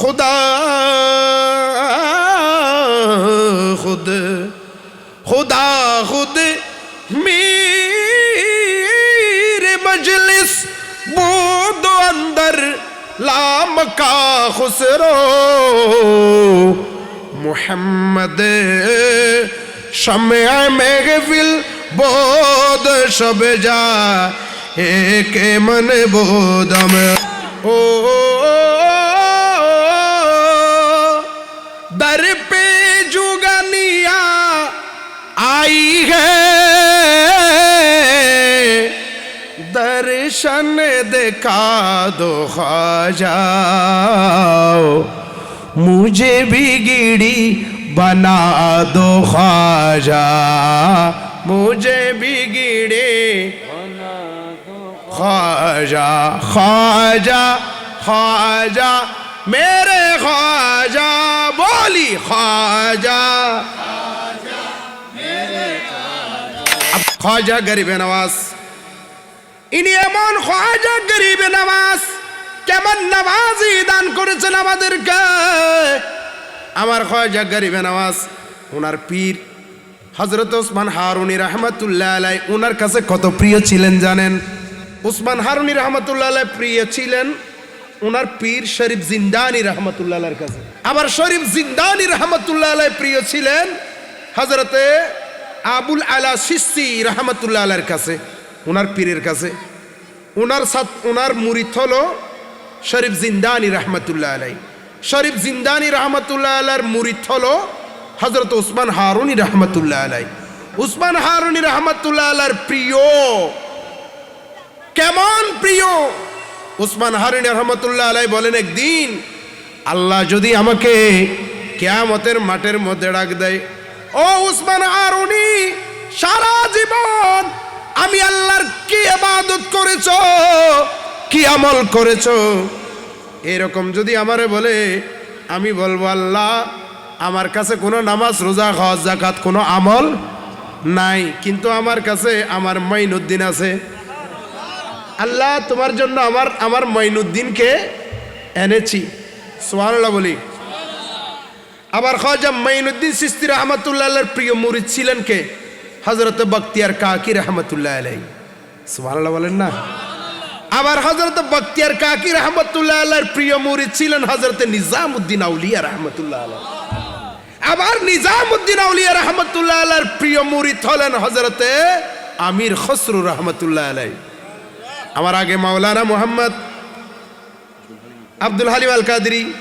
খুদা, খুদ খুদা, খুদ, মীর মজলিস, বুদ অন্দর, লাম কা খুসরো, মোহাম্মদ সময় মেঘবিল বোধ সবে যা, একে মনে বোধ ও کا دو خواجہ مجھے بھی گیڑی بنا دو خواجہ۔ مجھے بھی گیڑی خواجہ۔ خواجہ خواجہ، میرے خواجہ، بولی خواجہ۔ خواجہ، غریب نواز۔ ইনি এমন খাজা গরিবে নামাজ, কেমন নামাজি দান করেছেন আমাদেরকে। আমার খাজা গরিবে নামাজ, ওনার পীর হজরত ওসমান হারুনি রহমতুল্লাহ আলাই ওনার কাছে কত প্রিয় ছিলেন জানেন? উসমান হারুনি রহমতুল্লাহ আলাই প্রিয় ছিলেন ওনার পীর শরীফ জিন্দানি রহমতুল্লাহ কাছে। আবার শরীফ জিন্দানি রহমতুল্লাহ আলাই প্রিয় ছিলেন হজরতে আবুল আলা সিস্তি রহমতুল্লাহ কাছে। ওনার পীরের কাছে। ওনার সাথ ওনার মুরিদ হলো শরীফ জিন্দানি রহমতুল্লাহ আলাই শরীফ জিন্দানি রহমতুল্লাহ আলার মুরিদ হলো হজরত উসমান হারুনি রহমতুল্লাহ আলাই উসমান হারুনি রহমতুল্লাহ আলার প্রিয়। কেমন প্রিয়? উসমান হারুনি রহমতুল্লাহ আলাই বলেন, একদিন আল্লাহ যদি আমাকে কেয়ামতের মাঠের মধ্যে ডাক দেয়, ও উসমান হারুনি, সারা জীবন আমি আল্লাহর কি ইবাদত করেছ? কি আমল করেছ? এরকম যদি আমারে বলে, আমি বলব, আল্লাহ, আমার কাছে কোনো নামাজ, রোজা, হজ জাকাত কোনো আমল নাই, কিন্তু আমার কাছে আমার মাইনুদ্দিন আছে। আল্লাহ, তোমার জন্য আমার আমার মাইনুদ্দিনকে এনেছি। সোহানুল্লাহ বলি। আবার খাজা মাইনুদ্দিন সিস্তি রহমতুল্লাহ প্রিয় মুরিদ ছিলেন কে? হজরত বক্তিয়ার কাকি রহমতুল্লাহ আলাই সুবহানাল্লাহ বলেন না। আবার হজরত বক্তিয়ার কাকি রহমতুল্লাহ আল্লাহর প্রিয় মুরিদ ছিলেন হজরত নিজামুদ্দিন আউলিয়া রহমতুল্লাহ আলাই আবার নিজামুদ্দিন আউলিয়া রহমতুল্লাহ আল্লাহর প্রিয় মুরিদ হলেন হজরতে আমির খসরু রহমতুল্লাহ আলাই আমার আগে মাওলানা মোহাম্মদ আব্দুল হালিম আল কাদরি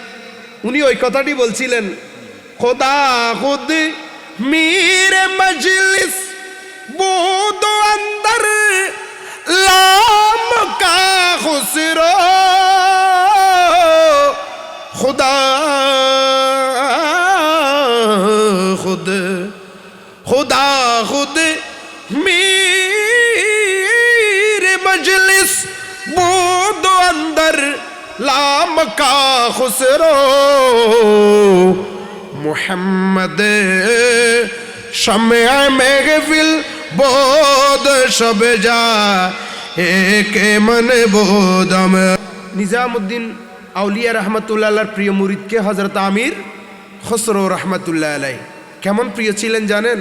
উনি ওই কথাটি বলছিলেন, খোদা খুদ মীর মজলিস بود اندر لام کا خسرو خدا خود خدا خود میر مجلس بود اندر لام کا خسرو محمد شمع محفل বোধ সবে যা, একে মনে বোধম নিজামুদ্দিন আউলিয়া রহমতুল্লাহর প্রিয় মুরিদকে হজরত আমির খসরো রহমতুল্লাহ আলাই কেমন প্রিয় ছিলেন জানেন?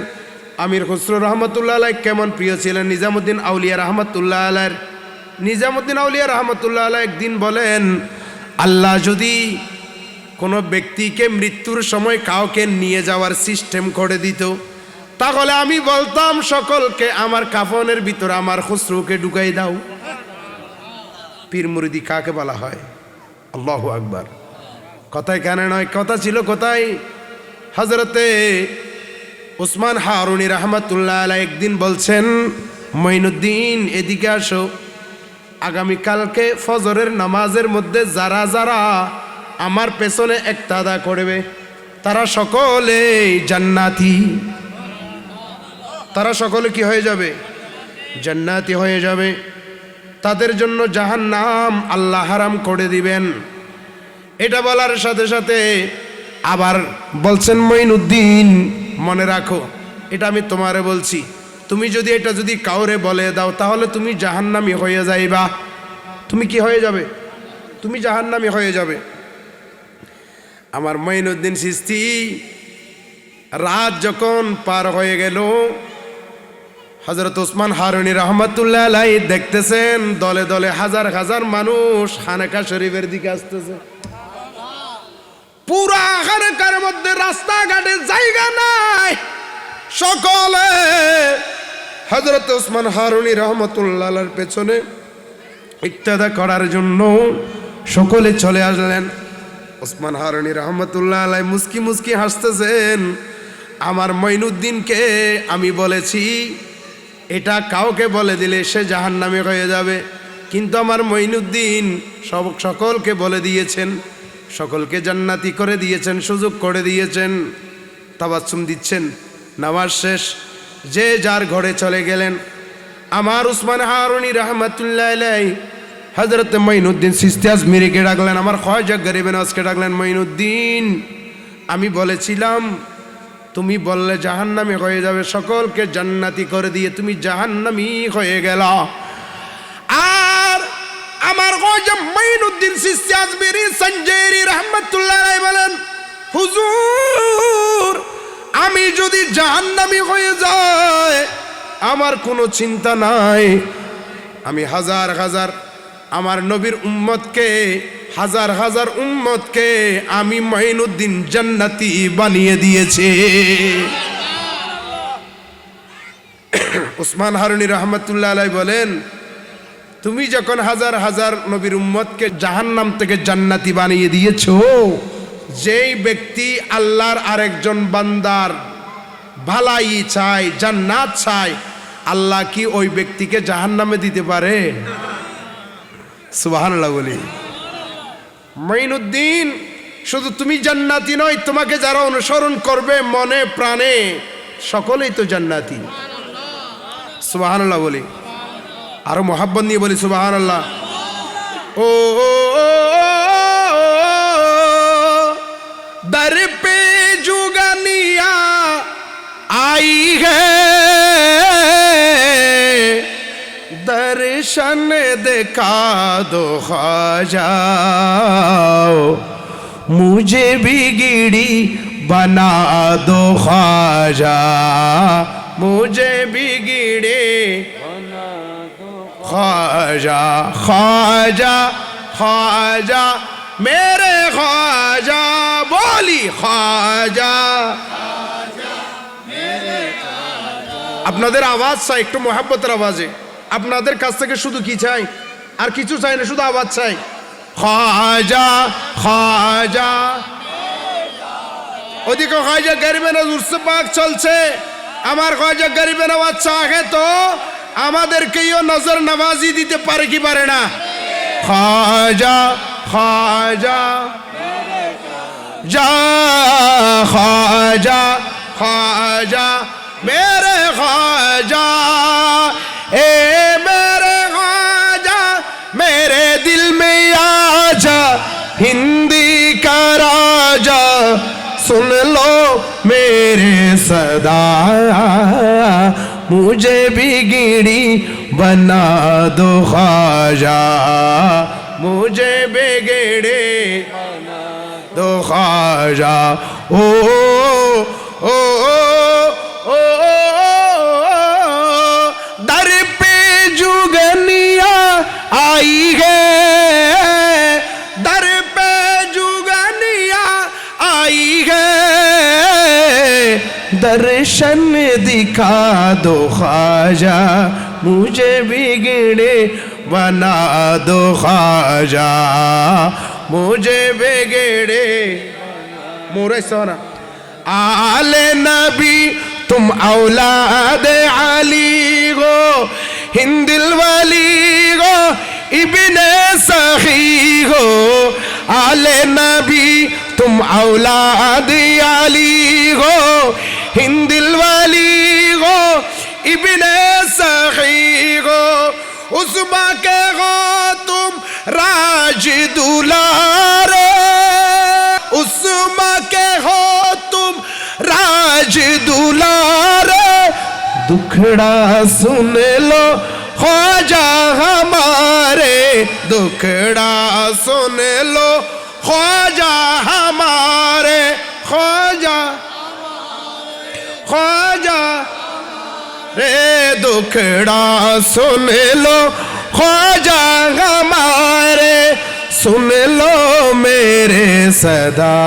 আমির খসরো রহমতুল্লাহ আলাই কেমন প্রিয় ছিলেন? নিজামুদ্দিন আউলিয়া রহমতুল্লাহ আলার নিজামুদ্দিন আউলিয়া রহমতুল্লাহ আলাই একদিন বলেন, আল্লাহ যদি কোনো ব্যক্তিকে মৃত্যুর সময় কাউকে নিয়ে যাওয়ার সিস্টেম করে দিত তাহলে আমি বলতাম, সকলকে আমার কাফনের ভিতরে আমার খুসরুকে ঢুকাই দাও। পীর মুরিদি কাকে বলা হয়? আল্লাহ আকবার। কথায় কেন নয়, কথা ছিল কোথায়? হজরতে ওসমান হারুনি রহমতুল্লাহ আলাই একদিন বলছেন, মঈনুদ্দিন, এদিকে আসো। আগামীকালকে ফজরের নামাজের মধ্যে যারা যারা আমার পেছনে একতাদা করবে, তারা সকলে জান্নাতি। তারা সকলে কি হয়ে যাবে? জান্নাতি হয়ে যাবে। তাদের জন্য জাহান নাম আল্লাহ হারাম করে দিবেন। এটা বলার সাথে সাথে আবার বলছেন, মঈনুদ্দিন, মনে রাখো, এটা আমি তোমারে বলছি। তুমি যদি এটা যদি কাউরে বলে দাও, তাহলে তুমি জাহান্নামি হয়ে যাইবা। তুমি কি হয়ে যাবে? তুমি জাহান্নামি হয়ে যাবে। আমার মঈনুদ্দিন সিস্তি রাত যখন পার হয়ে গেল হজরত ওসমান হারুনি রহমতুল্লাহ আলাই দেখতেছেন, দলে দলে হাজার হাজার মানুষ হানেকা শরীফের দিকে আসতেছে। পুরা হানেকার মধ্যে রাস্তাঘাটে জায়গা নাই। সকলে হজরত ওসমান হারুনি রহমতুল্লাহর পেছনে ইত্যাদা করার জন্য সকলে চলে আসলেন। ওসমান হারুনি রহমতুল্লাহ আলাই মুস্কি মুস্কি হাসতেছেন, আমার মঈনুদ্দিনকে আমি বলেছি এটা কাউকে বলে দিলে সে জাহান নামে হয়ে যাবে। কিন্তু আমার মঈনুদ্দিন সব সকলকে বলে দিয়েছেন, সকলকে জান্নাতি করে দিয়েছেন, সুযোগ করে দিয়েছেন তাবাচ্ছুম দিচ্ছেন, নামাজ শেষ, যে যার ঘরে চলে গেলেন। আমার উসমান হারুনি রহমতুল্লাহ হজরত মঈনুদ্দিন সিস্তি আজমিরিকে ডাকলেন, আমার খয়জা গরিবেন আজকে ডাকলেন, মঈনুদ্দিন, আমি বলেছিলাম তুমি বললে জাহান্নামি হয়ে যাবে, সকলকে জান্নাতি করে দিয়ে তুমি জাহান্নামি হয়ে গেল। আর আমার খয়জা মঈনুদ্দিন সিস্তি আজমিরি সঞ্জয়রি রহমতুল্লাহ বলেন, হুজুর, আমি যদি জাহান্নামি হয়ে যায় আমার কোনো চিন্তা নাই। আমি হাজার হাজার আমার নবীর উম্মতকে হাজার হাজার উম্মতকে আমি মঈনুদ্দিন জান্নাতি বানিয়ে দিয়েছে। উসমান হারুনি রহমতুল্লাহ আলাই বলেন, তুমি যখন হাজার হাজার নবীর উম্মতকে জাহান্নাম থেকে জান্নাতি বানিয়ে দিয়েছ, যেই ব্যক্তি আল্লাহর আরেকজন বান্দার ভালাই চায়, জান্নাত চায়, আল্লাহ কি ওই ব্যক্তিকে জাহান্নামে দিতে পারে? সুবহানাল্লাহ বলি। মঈনুদ্দিন শুধু তুমি জান্নাতি নয় তোমাকে যারা অনুসরণ করবে মনে প্রাণে সকলেই তো জান্নাতি সুবহানাল্লাহ বলি আরো মোহাব্বত নিয়ে বলি সুবহানাল্লাহ ও ও, ও, ও, दर पे जुगनिया आई है گلشن دیکھا دو خواجہ مجھے بھی گیڑی بنا دو خواجہ۔ مجھے بھی گیڑی بنا دو خواجہ۔ خواجہ خواجہ، میرے خواجہ، بولی خواجہ۔ اپنا دیر آواز سا، ایک تو محبت আওয়াজে আপনাদের কাছ থেকে শুধু কি চাই? আর কিছু চাই না, শুধু আওয়াজ চাই। খাজা খাজা। ওদিকে খাজা গরিবে না উৎসব পাক চলছে। আমার খাজা গরিবের নওয়াজ চাহে তো? আমাদেরকেও নজর নামাজি দিতে পারে কি পারে না? খাজা খাজা। যা, খাজা খাজা। মেরে খাজা। এ ہندی کا راجا سن لو میرے صدا۔ مجھے بھی گیڑی بنا دو خواجہ۔ مجھے بھی گیڑے دو خواجہ۔ او او او، در پہ جگنیا آئی ہے۔ درشن دکھا دو خواجہ، مجھے بگڑے، بنا دو خواجہ۔ مجھے بگڑے مورے سونا آل نبی، تم اولاد علی گو، ہند والی گو، ابن سخی گو۔ آل نبی، تم اولاد علی گو۔ ہند والی ہو، ابن سخی ہو ماں کے ہو، تم راج دلارے اس ماں کے ہو، تم راج دلار۔ دکھڑا سن لو، خواجہ ہمارے۔ دکھڑا سن لو، خواجہ ہمارے۔ خواجہ খোজা রে দুখড়া सुन लो খোজা हमारे सुन लो मेरे सदा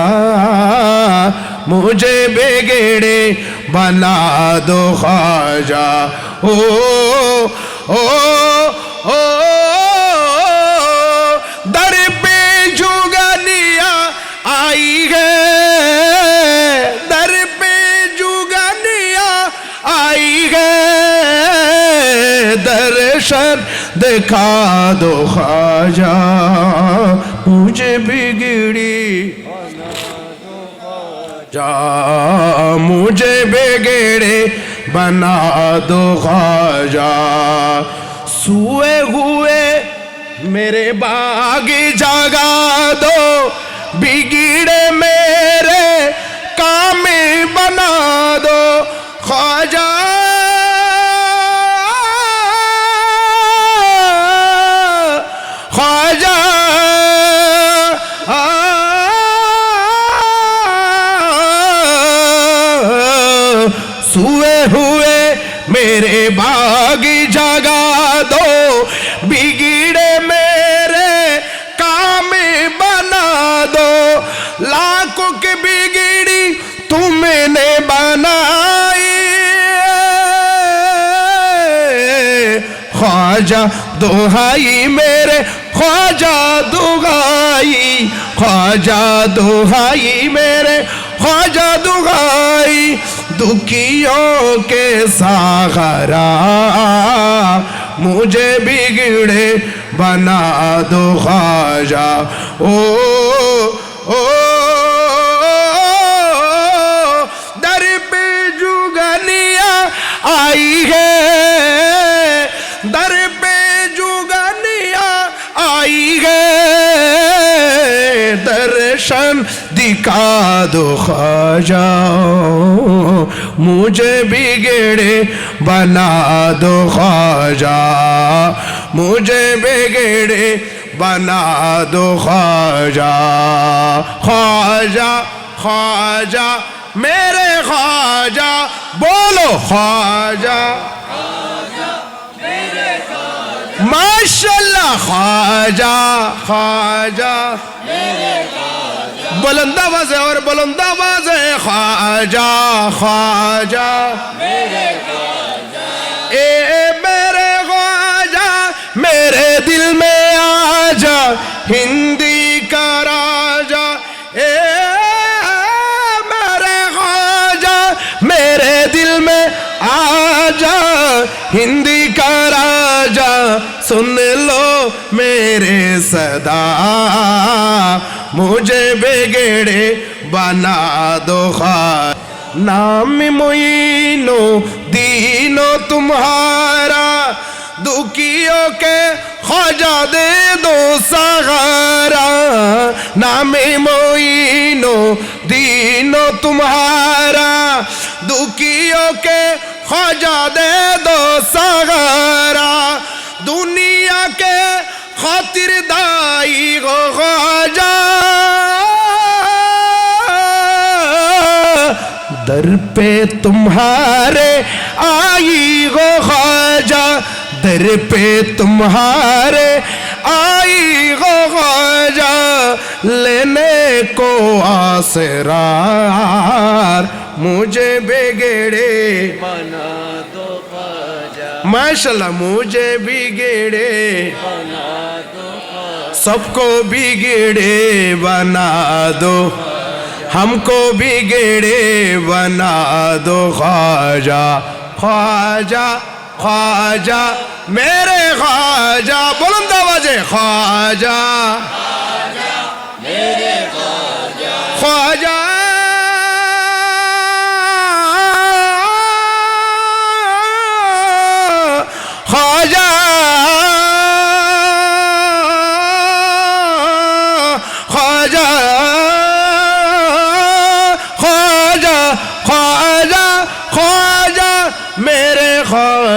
मुझे बेगेड़े बना दो ख्वाजा ओ ओ دکھا دو خواجہ مجھے بگڑی جا، مجھے بگڑے بنا دو خواجہ۔ سوئے ہوئے میرے باغ جگا دو بگڑے میرے کام بنا دو۔ خواجہ سوئے ہوئے، میرے باغ جگا دو۔ بگڑے میرے کام بنا دو۔ لاکھوں کی بگڑی تم نے بنائی۔ خواجہ دہائی، میرے خواجہ دہائی۔ خواجہ دہائی، میرے خواجہ دعائی دکھیوں کے ساغرا مجھے بگڑے بنا دو خواجہ او او در پہ جگنیا آئی ہے، در شم دکھا دو خواجہ مجھے بگڑے بنا دو خواجہ مجھے بگڑے بنا دو خواجہ خواجہ خواجہ میرے خواجہ بولو خواجہ ماشاء اللہ خواجہ خواجہ بلند آواز ہے اور بلند آواز ہے، خواجہ خواجہ۔ میرے خواجہ اے میرے خواجہ، میرے دل میں آجا، ہندی کا راجہ اے میرے خواجہ، میرے دل میں آجا، ہندی کا راجہ سن لو میرے صدا۔ मुझे बिगड़े बना दो खा नाम मोइनो दीनो तुम्हारा दुखियों के ख्वाजा दे दो सहारा नाम मोइनो दीनो तुम्हारा दुखियों के ख्वाजा दे दो सहारा दुनिया के خاطر دائی گو خواجہ۔ در پہ تمہارے آئی گو خواجہ۔ در پہ تمہارے آئی گو خواجہ۔ لینے کو آسرار، مجھے بگڑے۔ مانا माशाल्लाह मुझे बिगड़े बना दो ख्वाजा सबको बिगड़े बना दो हमको बिगड़े बना दो ख्वाजा ख्वाजा ख्वाजा मेरे ख्वाजा बुलंद आवाजे ख्वाजा ख्वाजा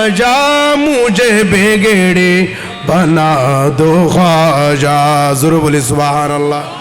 خواجہ مجھے بے گیڑے بنا دو خواجہ ضرور بولی سبحان اللہ۔